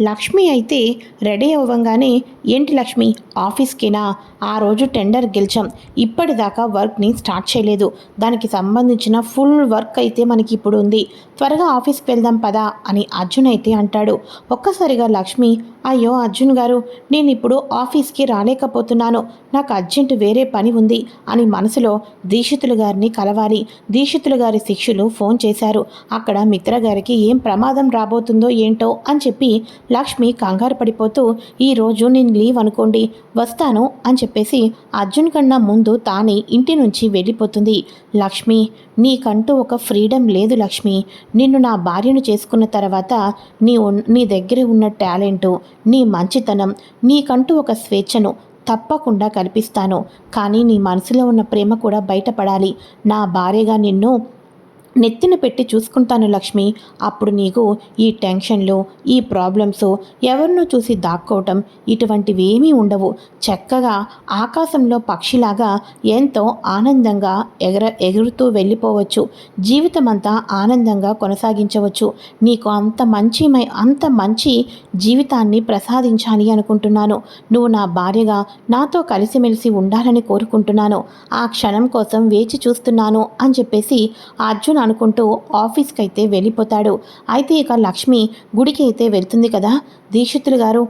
లక్ష్మి అయితే రెడీ అవ్వగానే ఏంటి లక్ష్మి ఆఫీస్కినా? ఆ రోజు టెండర్ గెలిచాం. ఇప్పటిదాకా వర్క్ని స్టార్ట్ చేయలేదు. దానికి సంబంధించిన ఫుల్ వర్క్ అయితే మనకి ఇప్పుడు ఉంది. త్వరగా ఆఫీస్కి వెళ్దాం పదా అని అర్జున్ అయితే అంటాడు. ఒక్కసారిగా లక్ష్మి అయ్యో అర్జున్ గారు నేను ఇప్పుడు ఆఫీస్కి రాలేకపోతున్నాను. నాకు అర్జెంట్ వేరే పని ఉంది అని మనసులో దీక్షితులు గారిని కలవాలి. దీక్షితులు గారి శిక్షులు ఫోన్ చేశారు. అక్కడ మిత్ర గారికి ఏం ప్రమాదం రాబోతుందో ఏంటో అని చెప్పి లక్ష్మి కంగారు పడిపోతూ ఈరోజు నేను లీవ్ అనుకోండి వస్తాను అని చెప్పేసి అర్జున్ కన్నా ముందు తానే ఇంటి నుంచి వెళ్ళిపోతుంది. లక్ష్మి నీకంటూ ఒక ఫ్రీడమ్ లేదు లక్ష్మి. నిన్ను నా భార్యను చేసుకున్న తర్వాత నీ నీ దగ్గర ఉన్న టాలెంటు నీ మంచితనం నీకంటూ ఒక స్వేచ్ఛను తప్పకుండా కల్పిస్తాను. కానీ నీ మనసులో ఉన్న ప్రేమ కూడా బయటపడాలి. నా భార్యగా నిన్ను నెత్తిన పెట్టి చూసుకుంటాను లక్ష్మి. అప్పుడు నీకు ఈ టెన్షన్లు ఈ ప్రాబ్లమ్స్ ఎవరినో చూసి దాక్కోవటం ఇటువంటివి ఏమీ ఉండవు. చక్కగా ఆకాశంలో పక్షిలాగా ఎంతో ఆనందంగా ఎగర ఎగురుతూ వెళ్ళిపోవచ్చు. జీవితం అంతా ఆనందంగా కొనసాగించవచ్చు. నీకు అంత మంచి మై- అంత మంచి జీవితాన్ని ప్రసాదించాలి అనుకుంటున్నాను. నువ్వు నా భార్యగా నాతో కలిసిమెలిసి ఉండాలని కోరుకుంటున్నాను. ఆ క్షణం కోసం వేచి చూస్తున్నాను అని చెప్పేసి అర్జున అనుకుంటూ ఆఫీస్కి అయితే వెళ్ళిపోతాడు. అయితే ఇక లక్ష్మి గుడికి అయితే వెళ్తుంది కదా? దీక్షితులు గారు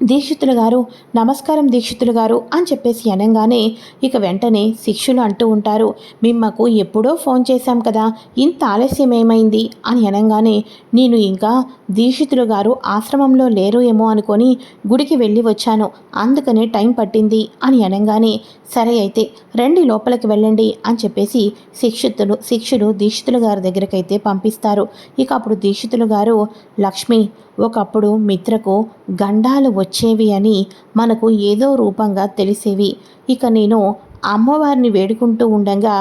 దీక్షితులు గారు నమస్కారం దీక్షితులు గారు అని చెప్పేసి అనగానే ఇక వెంటనే శిష్యులు అంటూ ఉంటారు మిమ్మకు ఎప్పుడో ఫోన్ చేశాం కదా ఇంత ఆలస్యం ఏమైంది? అని అనగానే నేను ఇంకా దీక్షితులు గారు ఆశ్రమంలో లేరు ఏమో అనుకొని గుడికి వెళ్ళి వచ్చాను అందుకనే టైం పట్టింది అని అనగానే సరే అయితే రండి లోపలికి వెళ్ళండి అని చెప్పేసి శిక్షితులు శిక్షులు దీక్షితులు గారి దగ్గరకైతే పంపిస్తారు. ఇక అప్పుడు దీక్షితులు గారు లక్ష్మి ఒకప్పుడు మిత్రకు గండాలు వచ్చేవి అని మనకు ఏదో రూపంగా తెలిసేవి. ఇక నేను అమ్మవారిని వేడుకుంటూ ఉండగా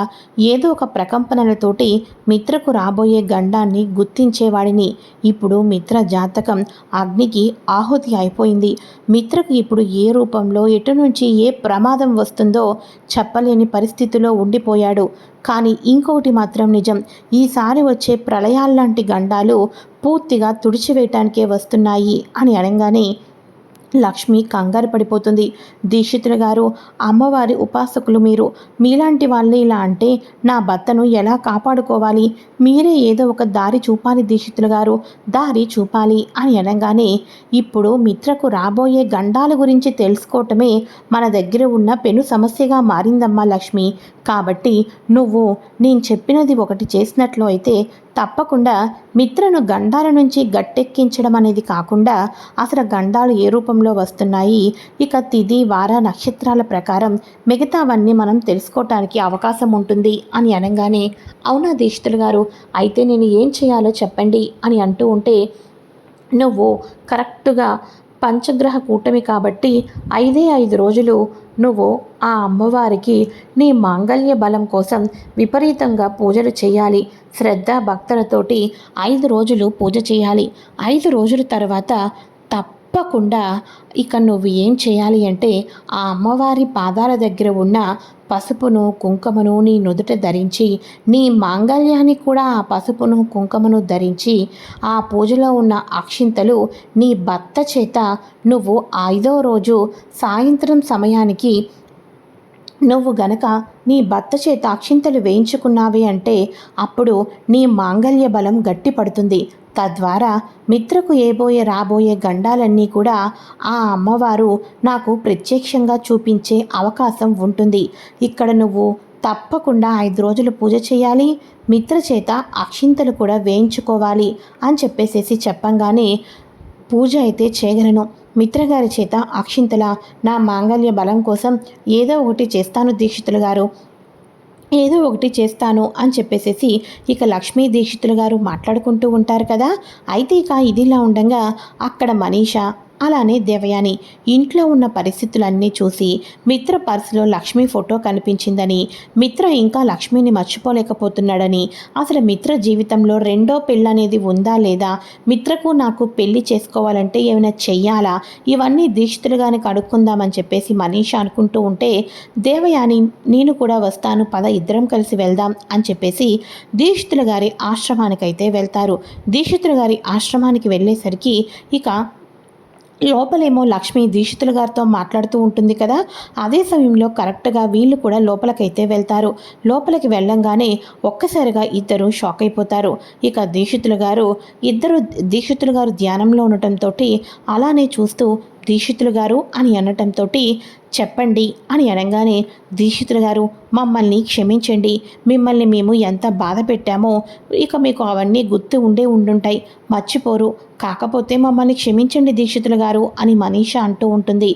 ఏదో ఒక ప్రకంపనలతోటి మిత్రకు రాబోయే గండాన్ని గుర్తించేవాడిని. ఇప్పుడు మిత్ర జాతకం అగ్నికి ఆహుతి అయిపోయింది. మిత్రకు ఇప్పుడు ఏ రూపంలో ఎటు నుంచి ఏ ప్రమాదం వస్తుందో చెప్పలేని పరిస్థితిలో ఉండిపోయాడు. కానీ ఇంకొకటి మాత్రం నిజం. ఈసారి వచ్చే ప్రళయాల్లాంటి గండాలు పూర్తిగా తుడిచివేయటానికే వస్తున్నాయి అని అనగానే లక్ష్మి కంగారు పడిపోతుంది. దీక్షితులు గారు అమ్మవారి ఉపాసకులు మీరు మీలాంటి వాళ్ళు ఇలా అంటే నా భర్తను ఎలా కాపాడుకోవాలి? మీరే ఏదో ఒక దారి చూపాలి దీక్షితులు గారు. దారి చూపాలి అని అనగానే ఇప్పుడు మిత్రకు రాబోయే గండాల గురించి తెలుసుకోవటమే మన దగ్గర ఉన్న పెను సమస్యగా మారిందమ్మా లక్ష్మి. కాబట్టి నువ్వు నేను చెప్పినది ఒకటి చేసినట్లు అయితే తప్పకుండా మిత్రను గండాల నుంచి గట్టెక్కించడం అనేది కాకుండా అసలు గండాలు ఏ రూపంలో వస్తున్నాయి? ఇక తిది వార నక్షత్రాల ప్రకారం మిగతావన్నీ మనం తెలుసుకోవటానికి అవకాశం ఉంటుంది అని అనగానే అవునా దీక్షితులు గారు? అయితే నేను ఏం చేయాలో చెప్పండి అని అంటూ ఉంటే నువ్వు కరెక్ట్గా పంచగ్రహ కూటమి కాబట్టి ఐదే ఐదు రోజులు నువ్వు ఆ అమ్మవారికి నీ మాంగళ్య బలం కోసం విపరీతంగా పూజలు చేయాలి. శ్రద్ధ భక్తులతోటి ఐదు రోజులు పూజ చేయాలి. ఐదు రోజుల తర్వాత తప్పకుండా ఇక నువ్వు ఏం చేయాలి అంటే ఆ అమ్మవారి పాదాల దగ్గర ఉన్న పసుపును కుంకుమను నీ నుదుట ధరించి నీ మాంగళ్యాన్ని కూడా ఆ పసుపును కుంకుమను ధరించి ఆ పూజలో ఉన్న అక్షింతలు నీ భర్త చేత నువ్వు ఐదో రోజు సాయంత్రం సమయానికి నువ్వు గనక నీ భర్త చేత అక్షింతలు వేయించుకున్నావి అంటే అప్పుడు నీ మాంగళ్య బలం గట్టిపడుతుంది. తద్వారా మిత్రకు ఏబోయే రాబోయే గండాలన్నీ కూడా ఆ అమ్మవారు నాకు ప్రత్యక్షంగా చూపించే అవకాశం ఉంటుంది. ఇక్కడ నువ్వు తప్పకుండా ఐదు రోజులు పూజ చేయాలి మిత్ర చేత అక్షింతలు కూడా వేయించుకోవాలి అని చెప్పేసేసి చెప్పంగానే పూజ అయితే చేయగలను. మిత్రగారి చేత అక్షింతల నా మాంగళ్య బలం కోసం ఏదో ఒకటి చేస్తాను దీక్షితులు గారు. ఏదో ఒకటి చేస్తాను అని చెప్పేసేసి ఇక లక్ష్మీ దీక్షితులు గారు మాట్లాడుకుంటూ ఉంటారు కదా. అయితే ఇక ఇదిలా ఉండగా అక్కడ మనీష అలానే దేవయాని ఇంట్లో ఉన్న పరిస్థితులన్నీ చూసి మిత్ర పర్సులో లక్ష్మి ఫోటో కనిపించిందని మిత్ర ఇంకా లక్ష్మిని మర్చిపోలేకపోతున్నాడని అసలు మిత్ర జీవితంలో రెండో పెళ్ళి అనేది ఉందా లేదా మిత్రకు నాకు పెళ్ళి చేసుకోవాలంటే ఏమైనా చెయ్యాలా? ఇవన్నీ దీక్షితులుగానే కడుక్కుందామని చెప్పేసి మనీష అనుకుంటూ ఉంటే దేవయాని నేను కూడా వస్తాను పద ఇద్దరం కలిసి వెళ్దాం అని చెప్పేసి దీక్షితుల గారి ఆశ్రమానికైతే వెళ్తారు. దీక్షితుల గారి ఆశ్రమానికి వెళ్ళేసరికి ఇక లోపలేమో లక్ష్మి దీక్షితుల గారితో మాట్లాడుతూ ఉంటుంది కదా. అదే సమయంలో కరెక్ట్గా వీళ్ళు కూడా లోపలికైతే వెళ్తారు. లోపలికి వెళ్ళంగానే ఒక్కసారిగా ఇద్దరు షాక్ అయిపోతారు. ఇక దీక్షితులు గారు ఇద్దరు దీక్షితులు గారు ధ్యానంలో ఉండటంతో అలానే చూస్తూ దీక్షితులు గారు అని అనటంతో చెప్పండి అని అనగానే దీక్షితులు గారు మమ్మల్ని క్షమించండి. మిమ్మల్ని మేము ఎంత బాధ పెట్టామో ఇక మీకు అవన్నీ గుర్తు ఉండే ఉండుంటాయి. మర్చిపోరు. కాకపోతే మమ్మల్ని క్షమించండి దీక్షితులు గారు అని మనీష అంటూ ఉంటుంది.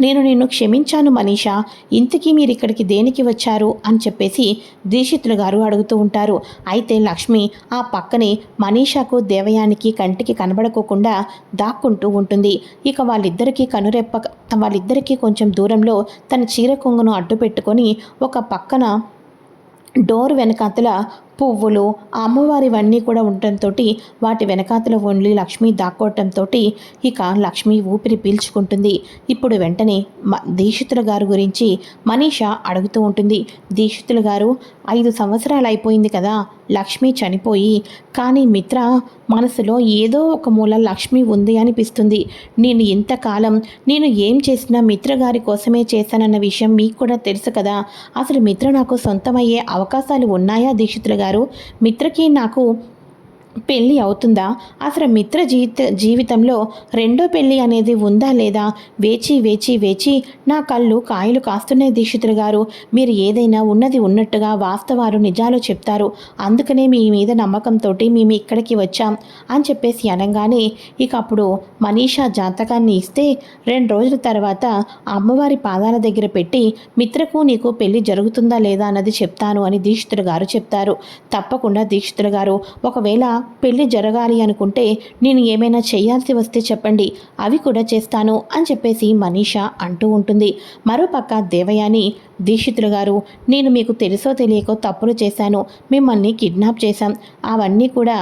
నేను నిన్ను క్షమించాను మనీషా. ఇంతకీ మీరు ఇక్కడికి దేనికి వచ్చారు? అని చెప్పేసి దీక్షితులు గారు అడుగుతూ ఉంటారు. అయితే లక్ష్మి ఆ పక్కనే మనీషాకు దేవయానికి కంటికి కనబడకోకుండా దాక్కుంటూ ఉంటుంది. ఇక వాళ్ళిద్దరికీ కనురెప్ప వాళ్ళిద్దరికీ కొంచెం దూరంలో తన చీర కొంగును అడ్డు పెట్టుకొని ఒక పక్కన డోర్ వెనకాతల పువ్వులు అమ్మవారివన్నీ కూడా ఉండటంతో వాటి వెనకాతల ఓన్లీ లక్ష్మి దాక్కోవటంతో ఇక లక్ష్మి ఊపిరి పీల్చుకుంటుంది. ఇప్పుడు వెంటనే మ దీక్షితుల గారు గురించి మనీష అడుగుతూ ఉంటుంది. దీక్షితుల గారు ఐదు సంవత్సరాలు అయిపోయింది కదా లక్ష్మి చనిపోయి కానీ మిత్ర మనసులో ఏదో ఒక మూల లక్ష్మి ఉంది అనిపిస్తుంది. నేను ఇంతకాలం నేను ఏం చేసినా మిత్ర గారి కోసమే చేశానన్న విషయం మీకు కూడా తెలుసు కదా. అసలు మిత్ర నాకు సొంతమయ్యే అవకాశాలు ఉన్నాయా దీక్షితులు గారు? మిత్రకి నాకు పెళ్ళి అవుతుందా? అసలు మిత్ర జీవిత జీవితంలో రెండో పెళ్ళి అనేది ఉందా లేదా? వేచి వేచి వేచి నా కళ్ళు కాయలు కాస్తున్నాయి దీక్షితులు గారు. మీరు ఏదైనా ఉన్నది ఉన్నట్టుగా వాస్తవాలు నిజాలు చెప్తారు. అందుకనే మీ మీద నమ్మకంతో మేము ఇక్కడికి వచ్చాం అని చెప్పేసి అనగానే ఇక అప్పుడు మనీషా జాతకాన్ని ఇస్తే రెండు రోజుల తర్వాత అమ్మవారి పాదాల దగ్గర పెట్టి మిత్రకు నీకు పెళ్ళి జరుగుతుందా లేదా అన్నది చెప్తాను అని దీక్షితులు గారు చెప్తారు. తప్పకుండా దీక్షితులు గారు. ఒకవేళ పెళ్ళి జరగాలి అనుకుంటే నేను ఏమైనా చేయాల్సి వస్తే చెప్పండి అవి కూడా చేస్తాను అని చెప్పేసి మనీష అంటూ ఉంటుంది. మరోపక్క దేవయాని దీక్షితులు గారు నేను మీకు తెలుసో తెలియకో తప్పులు చేశాను మిమ్మల్ని కిడ్నాప్ చేశాం. అవన్నీ కూడా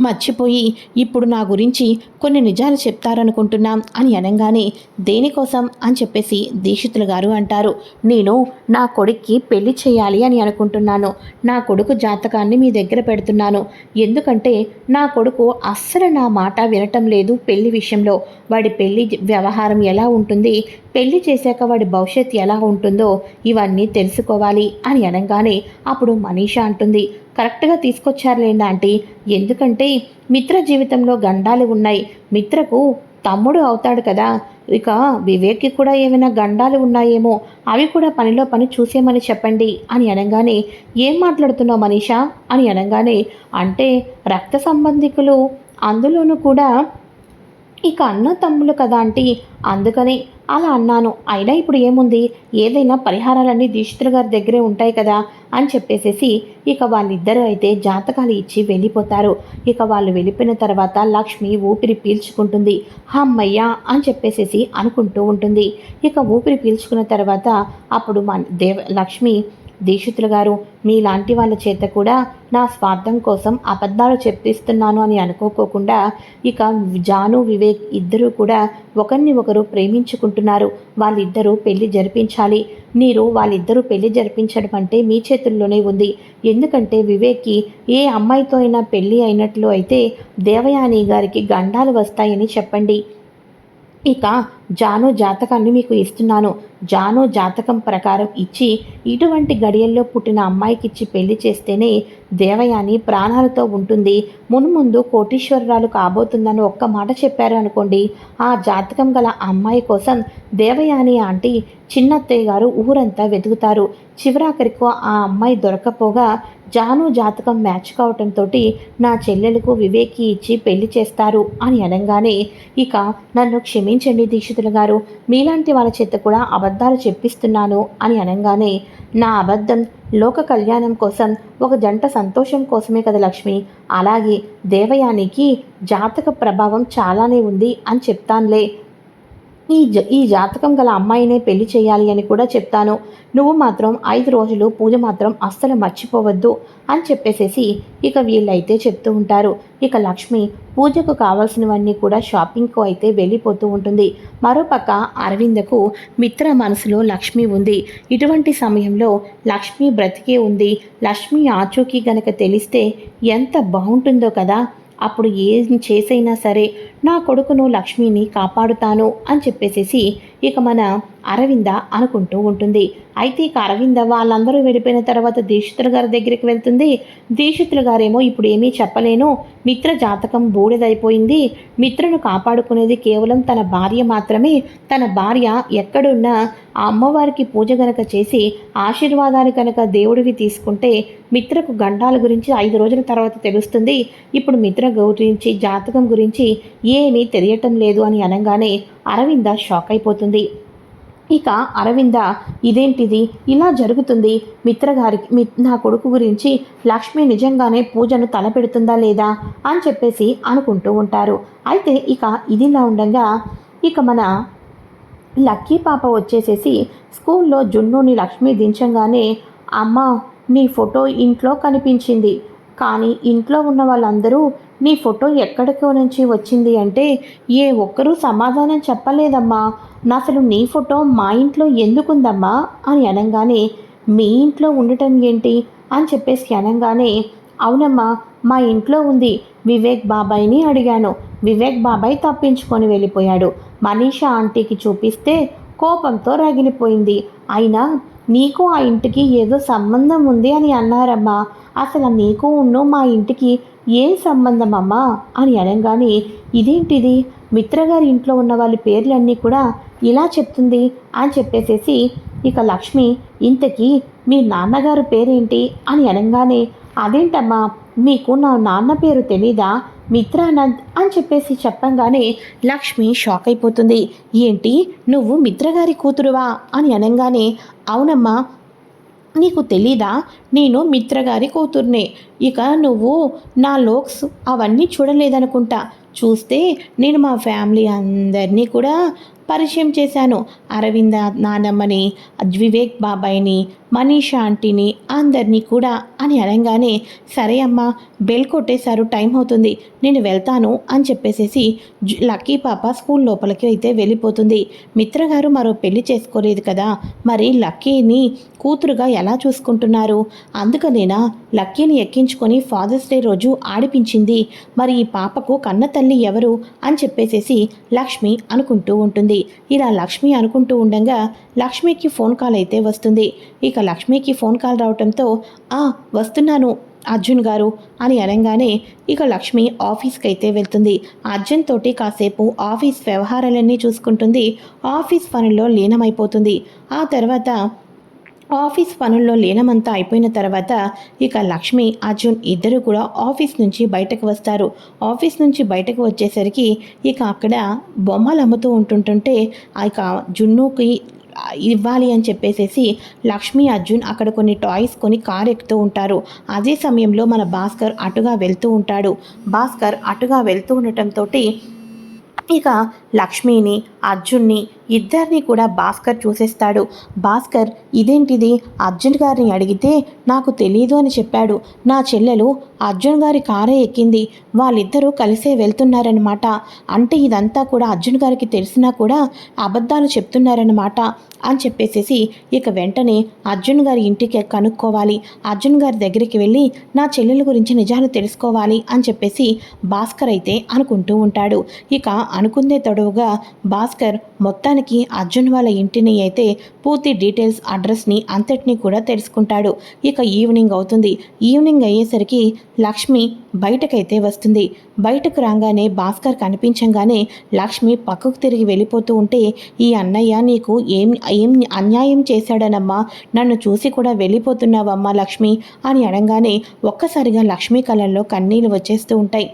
మర్చిపోయి ఇప్పుడు నా గురించి కొన్ని నిజాలు చెప్తారనుకుంటున్నాం అని అనగానే దేనికోసం? అని చెప్పేసి దీక్షితులు గారు అంటారు. నేను నా కొడుక్కి పెళ్ళి చేయాలి అని అనుకుంటున్నాను. నా కొడుకు జాతకాన్ని మీ దగ్గర పెడుతున్నాను. ఎందుకంటే నా కొడుకు అస్సలు నా మాట వినటం లేదు పెళ్ళి విషయంలో. వాడి పెళ్ళి వ్యవహారం ఎలా ఉంటుంది? పెళ్ళి చేశాక వాడి భవిష్యత్ ఎలా ఉంటుందో ఇవన్నీ తెలుసుకోవాలి అని అనగానే అప్పుడు మనీషా అంటుంది. కరెక్ట్గా తీసుకొచ్చారులేండి ఆంటీ. ఎందుకంటే మిత్ర జీవితంలో గండాలు ఉన్నాయి. మిత్రకు తమ్ముడు అవుతాడు కదా. ఇక వివేక్కి కూడా ఏమైనా గండాలు ఉన్నాయేమో. అవి కూడా పనిలో పని చూసేమని చెప్పండి అని అనగానే ఏం మాట్లాడుతున్నావు మనీషా? అని అనగానే అంటే రక్త సంబంధికులు అందులోనూ కూడా ఇక అన్న తమ్ములు కదా అంటే అందుకని అలా అన్నాను. అయినా ఇప్పుడు ఏముంది? ఏదైనా పరిహారాలన్నీ దీక్షితులు గారి దగ్గరే ఉంటాయి కదా అని చెప్పేసేసి ఇక వాళ్ళిద్దరూ అయితే జాతకాలు ఇచ్చి వెళ్ళిపోతారు. ఇక వాళ్ళు వెళ్ళిపోయిన తర్వాత లక్ష్మి ఊపిరి పీల్చుకుంటుంది. హమ్మయ్య అని చెప్పేసేసి అనుకుంటూ ఉంటుంది. ఇక ఊపిరి పీల్చుకున్న తర్వాత అప్పుడు మన దేవ లక్ష్మి దీక్షితులు గారు మీలాంటి వాళ్ళ చేత కూడా నా స్వార్థం కోసం అబద్ధాలు చెప్పిస్తున్నాను అని అనుకోకోకుండా ఇక జాను వివేక్ ఇద్దరూ కూడా ఒకరిని ఒకరు ప్రేమించుకుంటున్నారు. వాళ్ళిద్దరూ పెళ్ళి జరిపించాలి. మీరు వాళ్ళిద్దరూ పెళ్ళి జరిపించడం అంటే మీ చేతుల్లోనే ఉంది. ఎందుకంటే వివేక్కి ఏ అమ్మాయితో అయినా పెళ్ళి అయినట్లు అయితే దేవయాని గారికి గండాలు వస్తాయని చెప్పండి. ఇక జాను జాతకాన్ని మీకు ఇస్తున్నాను. జాను జాతకం ప్రకారం ఇచ్చి ఇటువంటి గడియల్లో పుట్టిన అమ్మాయికి ఇచ్చి పెళ్ళి చేస్తేనే దేవయాని ప్రాణాలతో ఉంటుంది. మున్ముందు కోటీశ్వరరాలు కాబోతుందని ఒక్క మాట చెప్పారు అనుకోండి. ఆ జాతకం గల అమ్మాయి కోసం దేవయాని ఆంటీ చిన్నత్తయ్య గారు ఊరంతా వెతుకుతారు. చివరాఖరికి ఆ అమ్మాయి దొరకపోగా జాను జాతకం మ్యాచ్ కావటంతో నా చెల్లెలకు వివేకి ఇచ్చి పెళ్ళి చేస్తారు అని అనగానే ఇక నన్ను క్షమించండి దీక్షితులు గారు. మీలాంటి వాళ్ళ చేత కూడా అబద్ధం అబద్ధాలు చెప్పిస్తున్నాను అని అనగానే నా అబద్ధం లోక కళ్యాణం కోసం ఒక జంట సంతోషం కోసమే కదా లక్ష్మి. అలాగే దేవయానికి జాతక ప్రభావం చాలానే ఉంది అని చెప్తానులే ఈ జ ఈ జాతకం గల అమ్మాయినే పెళ్ళి చేయాలి అని కూడా చెప్తాను. నువ్వు మాత్రం ఐదు రోజులు పూజ మాత్రం అస్సలు మర్చిపోవద్దు అని చెప్పేసేసి ఇక వీళ్ళైతే చెప్తూ ఉంటారు. ఇక లక్ష్మి పూజకు కావాల్సినవన్నీ కూడా షాపింగ్కు అయితే వెళ్ళిపోతూ ఉంటుంది. మరోపక్క అరవిందకు మిత్ర మనసులో లక్ష్మి ఉంది. ఇటువంటి సమయంలో లక్ష్మి బ్రతికే ఉంది. లక్ష్మి ఆచూకీ గనక తెలిస్తే ఎంత బాగుంటుందో కదా. అప్పుడు ఏం చేసైనా సరే నా కొడుకును లక్ష్మిని కాపాడుతాను అని చెప్పేసేసి ఇక మన అరవింద అనుకుంటూ ఉంటుంది. అయితే ఇక అరవింద వాళ్ళందరూ వెళ్ళిపోయిన తర్వాత దీక్షితుల గారి దగ్గరికి వెళ్తుంది. దీక్షితుల గారేమో ఇప్పుడు ఏమీ చెప్పలేను. మిత్ర జాతకం బూడిదైపోయింది. మిత్రను కాపాడుకునేది కేవలం తన భార్య మాత్రమే. తన భార్య ఎక్కడున్నా ఆ అమ్మవారికి పూజ గనక చేసి ఆశీర్వాదాలు కనుక దేవుడివి తీసుకుంటే మిత్రకు గండాల గురించి ఐదు రోజుల తర్వాత తెలుస్తుంది. ఇప్పుడు మిత్ర గురించి జాతకం గురించి ఏమీ తెలియటం లేదు అని అనగానే అరవింద షాక్ అయిపోతుంది. ఇక అరవింద ఇదేంటిది? ఇలా జరుగుతుంది. మిత్రగారికి మి నా కొడుకు గురించి లక్ష్మి నిజంగానే పూజను తలపెడుతుందా లేదా? అని చెప్పేసి అనుకుంటూ ఉంటారు. అయితే ఇక ఇదిలా ఉండగా ఇక మన లక్కీ పాప వచ్చేసేసి స్కూల్లో జున్నుని లక్ష్మి దించంగానే అమ్మ నీ ఫోటో ఇంట్లో కనిపించింది. కానీ ఇంట్లో ఉన్న వాళ్ళందరూ నీ ఫోటో ఎక్కడికో నుంచి వచ్చింది అంటే ఏ ఒక్కరూ సమాధానం చెప్పలేదమ్మా. నా అసలు నీ ఫోటో మా ఇంట్లో ఎందుకుందమ్మా? అని అనగానే మీ ఇంట్లో ఉండటం ఏంటి? అని చెప్పేసి అనగానే అవునమ్మా మా ఇంట్లో ఉంది. వివేక్ బాబాయ్ని అడిగాను. వివేక్ బాబాయ్ తప్పించుకొని వెళ్ళిపోయాడు. మనీషా ఆంటీకి చూపిస్తే కోపంతో రగిలిపోయింది. అయినా నీకు ఆ ఇంటికి ఏదో సంబంధం ఉంది అని అన్నారమ్మా. అసలు నీకు ఉన్ను మా ఇంటికి ఏం సంబంధం అమ్మా? అని అనగానే ఇదేంటిది? మిత్రగారి ఇంట్లో ఉన్న వాళ్ళ పేర్లన్నీ కూడా ఇలా చెప్తుంది అని చెప్పేసేసి ఇక లక్ష్మి ఇంతకీ మీ నాన్నగారు పేరేంటి? అని అనగానే అదేంటమ్మా? మీకు నా నాన్న పేరు తెలీదా? మిత్రానంద్ అని చెప్పేసి చెప్పంగానే లక్ష్మి షాక్ అయిపోతుంది. ఏంటి? నువ్వు మిత్రగారి కూతురువా? అని అనగానే అవునమ్మా నీకు తెలీదా? నేను మిత్రగారి కూతుర్నే. ఇక నువ్వు నా లోక్స్ అవన్నీ చూడలేదనుకుంటా. చూస్తే నేను మా ఫ్యామిలీ అందరినీ కూడా పరిచయం చేశాను. అరవింద నానమ్మని వివేక్ బాబాయ్ని మనీషా ఆంటీని అందరినీ కూడా అని అనగానే సరే అమ్మా బెల్ కొట్టేశారు టైం అవుతుంది నేను వెళ్తాను అని చెప్పేసేసి లక్కీ పాప స్కూల్ లోపలికి అయితే వెళ్ళిపోతుంది. మిత్రగారు మరో పెళ్ళి చేసుకోలేదు కదా మరి లక్కీని కూతురుగా ఎలా చూసుకుంటున్నారు? అందుకనేనా లక్కీని ఎక్కించుకొని ఫాదర్స్ డే రోజు ఆడిపించింది. మరి ఈ పాపకు కన్న తల్లి ఎవరు? అని చెప్పేసేసి లక్ష్మి అనుకుంటూ ఉంటుంది. ఇలా లక్ష్మి అనుకుంటూ ఉండగా లక్ష్మికి ఫోన్ కాల్ అయితే వస్తుంది. ఇక లక్ష్మికి ఫోన్ కాల్ రావటంతో ఆ వస్తున్నాను అర్జున్ గారు అని అనగానే ఇక లక్ష్మి ఆఫీస్కి అయితే వెళ్తుంది. అర్జున్ తోటి కాసేపు ఆఫీస్ వ్యవహారాలన్నీ చూసుకుంటుంది. ఆఫీస్ పనుల్లో లీనమైపోతుంది. ఆ తర్వాత ఆఫీస్ పనుల్లో లీనమంతా అయిపోయిన తర్వాత ఇక లక్ష్మి అర్జున్ ఇద్దరు కూడా ఆఫీస్ నుంచి బయటకు వస్తారు. ఆఫీస్ నుంచి బయటకు వచ్చేసరికి ఇక అక్కడ బొమ్మలు అమ్ముతూ ఉంటుంటుంటే ఆ ఇక జున్నుకి ఇవ్వాలి అని చెప్పేసేసి లక్ష్మి అర్జున్ అక్కడ కొన్ని టాయ్స్ కొని కార్ ఎక్కుతూ ఉంటారు. అదే సమయంలో మన భాస్కర్ అటుగా వెళ్తూ ఉంటాడు. భాస్కర్ అటుగా వెళ్తూ ఉండటంతో ఇక లక్ష్మిని అర్జున్ని ఇద్దరిని కూడా భాస్కర్ చూసేస్తాడు. భాస్కర్ ఇదేంటిది? అర్జున్ గారిని అడిగితే నాకు తెలియదు అని చెప్పాడు. నా చెల్లెలు అర్జున్ గారి కారే ఎక్కింది. వాళ్ళిద్దరూ కలిసే వెళ్తున్నారనమాట అంటే ఇదంతా కూడా అర్జున్ గారికి తెలిసినా కూడా అబద్ధాలు చెప్తున్నారనమాట అని చెప్పేసేసి ఇక వెంటనే అర్జున్ గారి ఇంటికి కనుక్కోవాలి. అర్జున్ గారి దగ్గరికి వెళ్ళి నా చెల్లెల గురించి నిజాలు తెలుసుకోవాలి అని చెప్పేసి భాస్కర్ అయితే అనుకుంటూ ఉంటాడు. ఇక అనుకుందే తొడవుగా భాస్కర్ మొత్తానికి అర్జున్ వాళ్ళ ఇంటిని అయితే పూర్తి డీటెయిల్స్ అడ్రస్ని అంతటినీ కూడా తెలుసుకుంటాడు. ఇక ఈవినింగ్ అవుతుంది. ఈవినింగ్ అయ్యేసరికి లక్ష్మి బయటకైతే వస్తుంది. బయటకు రాగానే భాస్కర్ కనిపించంగానే లక్ష్మి పక్కకు తిరిగి వెళ్ళిపోతూ ఉంటే ఈ అన్నయ్య నీకు ఏం ఏం అన్యాయం చేశాడనమ్మా? నన్ను చూసి కూడా వెళ్ళిపోతున్నావమ్మా లక్ష్మి? అని అనగానే ఒక్కసారిగా లక్ష్మీ కళ్ళల్లో కన్నీళ్ళు వచ్చేస్తూ ఉంటాయి.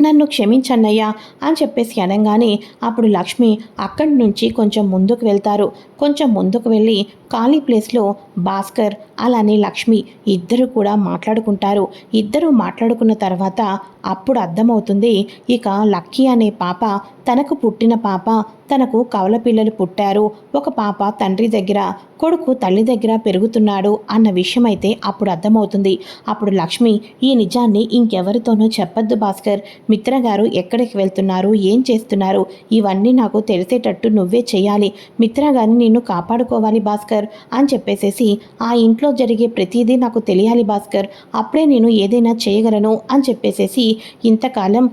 నన్ను క్షమించన్నయ్యా అని చెప్పేసి అనగానే అప్పుడు లక్ష్మి అక్కడి నుంచి కొంచెం ముందుకు వెళ్తారు. కొంచెం ముందుకు వెళ్ళి ఖాళీ ప్లేస్లో భాస్కర్ అలానే లక్ష్మి ఇద్దరు కూడా మాట్లాడుకుంటారు. ఇద్దరు మాట్లాడుకున్న తర్వాత అప్పుడు అర్థమవుతుంది ఇక లక్కీ అనే పాప తనకు పుట్టిన పాప తనకు కవల పిల్లలు పుట్టారు. ఒక పాప తండ్రి దగ్గర కొడుకు తల్లి దగ్గర పెరుగుతున్నాడు అన్న విషయం అయితే అప్పుడు అర్థమవుతుంది. అప్పుడు లక్ష్మి ఈ నిజాన్ని ఇంకెవరితోనూ చెప్పొద్దు భాస్కర్. మిత్ర గారు ఎక్కడికి వెళ్తున్నారు? ఏం చేస్తున్నారు? ఇవన్నీ నాకు తెలిసేటట్టు నువ్వే చేయాలి మిత్ర గారిని నిన్ను కాపాడుకోవాలి భాస్కర్ అని చెప్పేసేసి ఆ ఇంట్లో జరిగే ప్రతిదీ నాకు తెలియాలి భాస్కర్. అప్పుడే నేను ఏదైనా చేయగలను అని చెప్పేసేసి ఇంతకాలం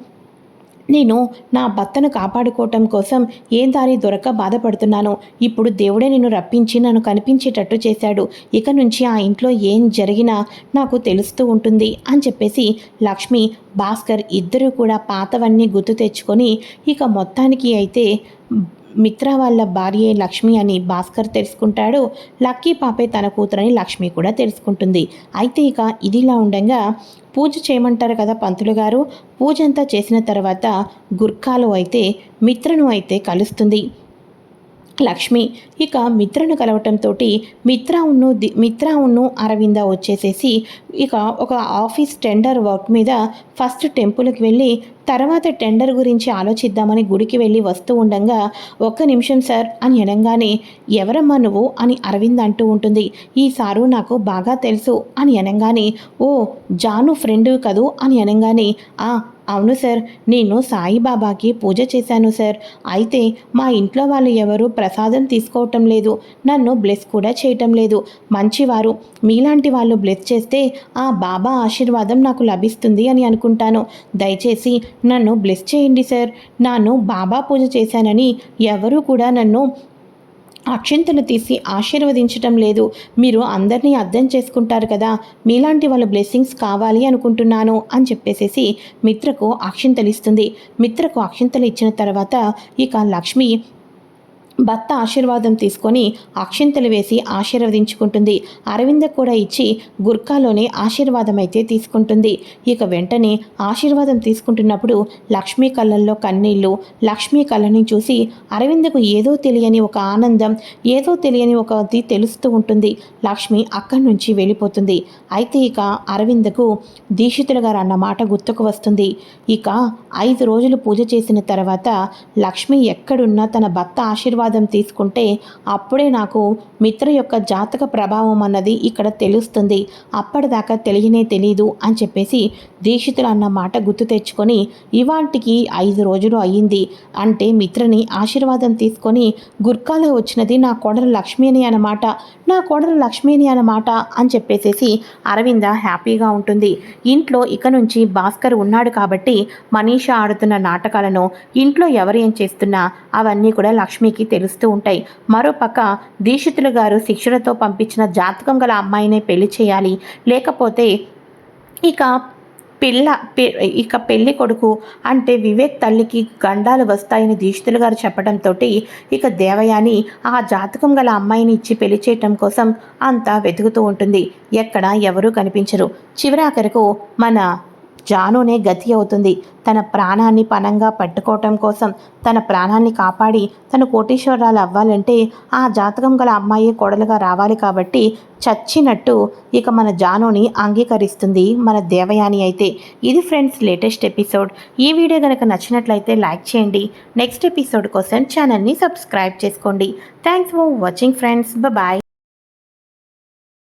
నేను నా భర్తను కాపాడుకోవటం కోసం ఏ దారి దొరక బాధపడుతున్నాను ఇప్పుడు దేవుడే నిన్ను రప్పించి నన్ను కనిపించేటట్టు చేశాడు. ఇక నుంచి ఆ ఇంట్లో ఏం జరిగినా నాకు తెలుస్తూ ఉంటుంది అని చెప్పేసి లక్ష్మి భాస్కర్ ఇద్దరూ కూడా పాతవన్నీ గుర్తు తెచ్చుకొని ఇక మొత్తానికి అయితే మిత్ర వాళ్ళ భార్య లక్ష్మి అని భాస్కర్ తెలుసుకుంటాడు. లక్కీ పాపే తన కూతురని లక్ష్మి కూడా తెలుసుకుంటుంది. అయితే ఇక ఇదిలా ఉండగా పూజ చేయమంటారు కదా పంతులు గారు. పూజ అంతా చేసిన తర్వాత గుర్ఖాలు అయితే మిత్రను అయితే కలుస్తుంది. లక్ష్మి ఇక మిత్రను కలవటంతో మిత్ర ఉన్ను ది మిత్ర ఉన్ను అరవింద వచ్చేసేసి ఇక ఒక ఆఫీస్ టెండర్ వర్క్ మీద ఫస్ట్ టెంపుల్కి వెళ్ళి తర్వాత టెండర్ గురించి ఆలోచిద్దామని గుడికి వెళ్ళి వస్తూ ఉండగా ఒక్క నిమిషం సార్ అని అనగానే ఎవరమ్మా నువ్వు అని అరవింద్ అంటూ ఉంటుంది. ఈ సారు నాకు బాగా తెలుసు అని అనగానే ఓ జాను ఫ్రెండ్ కదూ అని అనగానే ఆ అవును సార్ నేను సాయిబాబాకి పూజ చేశాను సార్. అయితే మా ఇంట్లో వాళ్ళు ఎవరు ప్రసాదం తీసుకోవటం లేదు. నన్ను బ్లెస్ కూడా చేయటం లేదు. మంచివారు. మీలాంటి వాళ్ళు బ్లెస్ చేస్తే ఆ బాబా ఆశీర్వాదం నాకు లభిస్తుంది అని అనుకుంటాను. దయచేసి నన్ను బ్లెస్ చేయండి సార్. నన్ను బాబా పూజ చేశానని ఎవరు కూడా నన్ను అక్షింతలు తీసి ఆశీర్వదించటం లేదు. మీరు అందరినీ అర్థం చేసుకుంటారు కదా మీలాంటి వాళ్ళ బ్లెస్సింగ్స్ కావాలి అనుకుంటున్నాను అని చెప్పేసేసి మిత్రకు అక్షింతలు ఇస్తుంది మిత్రకు అక్షింతలు ఇచ్చిన తర్వాత ఇక లక్ష్మి భర్త ఆశీర్వాదం తీసుకొని అక్షింతలు వేసి ఆశీర్వదించుకుంటుంది. అరవింద కూడా ఇచ్చి గుర్కాలోనే ఆశీర్వాదం అయితే తీసుకుంటుంది. ఇక వెంటనే ఆశీర్వాదం తీసుకుంటున్నప్పుడు లక్ష్మీ కళ్ళల్లో కన్నీళ్ళు లక్ష్మీ కళ్ళని చూసి అరవిందకు ఏదో తెలియని ఒక ఆనందం ఏదో తెలియని ఒకది తెలుస్తూ ఉంటుంది. లక్ష్మి అక్కడి నుంచి వెళ్ళిపోతుంది. అయితే ఇక అరవిందకు దీక్షితులు గారు అన్న మాట గుర్తుకు వస్తుంది. ఇక ఐదు రోజులు పూజ చేసిన తర్వాత లక్ష్మి ఎక్కడున్నా తన భర్త ఆశీర్వాదం ఆశీర్వాదం తీసుకుంటే అప్పుడే నాకు మిత్ర యొక్క జాతక ప్రభావం అన్నది ఇక్కడ తెలుస్తుంది. అప్పటిదాకా తెలియనే తెలీదు అని చెప్పేసి దీక్షితులు అన్న మాట గుర్తు తెచ్చుకొని ఇవాంటికి ఐదు రోజులు అయ్యింది. అంటే మిత్రని ఆశీర్వాదం తీసుకొని గుర్కాలో వచ్చినది నా కోడలు లక్ష్మిని అన్నమాట. నా కోడలు లక్ష్మిని అన్నమాట అని చెప్పేసేసి అరవింద హ్యాపీగా ఉంటుంది. ఇంట్లో ఇక నుంచి భాస్కర్ ఉన్నాడు కాబట్టి మనీషా ఆడుతున్న నాటకాలను ఇంట్లో ఎవరు ఏం చేస్తున్నా అవన్నీ కూడా లక్ష్మికి తెలుస్తూ ఉంటాయి. మరోపక్క దీక్షితులు గారు శిక్షణతో పంపించిన జాతకం గల అమ్మాయినే పెళ్ళి చేయాలి. లేకపోతే ఇక పిల్ల ఇక పెళ్ళి కొడుకు అంటే వివేక్ తల్లికి గండాలు వస్తాయని దీక్షితులు గారు చెప్పడంతో ఇక దేవయాని ఆ జాతకం గల అమ్మాయిని ఇచ్చి పెళ్ళి చేయటం కోసం అంతా వెతుకుతూ ఉంటుంది. ఎక్కడ ఎవరూ కనిపించరు. చివరాఖరకు మన జానునే గతి అవుతుంది. తన ప్రాణాన్ని పణంగా పట్టుకోవటం కోసం తన ప్రాణాన్ని కాపాడి తన కోటీశ్వరాలు అవ్వాలంటే ఆ జాతకం గల అమ్మాయి కోడలుగా రావాలి కాబట్టి చచ్చినట్టు ఇక మన జానుని అంగీకరిస్తుంది మన దేవయాని అయితే. ఇది ఫ్రెండ్స్ లేటెస్ట్ ఎపిసోడ్. ఈ వీడియో కనుక నచ్చినట్లయితే లైక్ చేయండి. నెక్స్ట్ ఎపిసోడ్ కోసం ఛానల్ని సబ్స్క్రైబ్ చేసుకోండి. Thanks for watching friends. Bye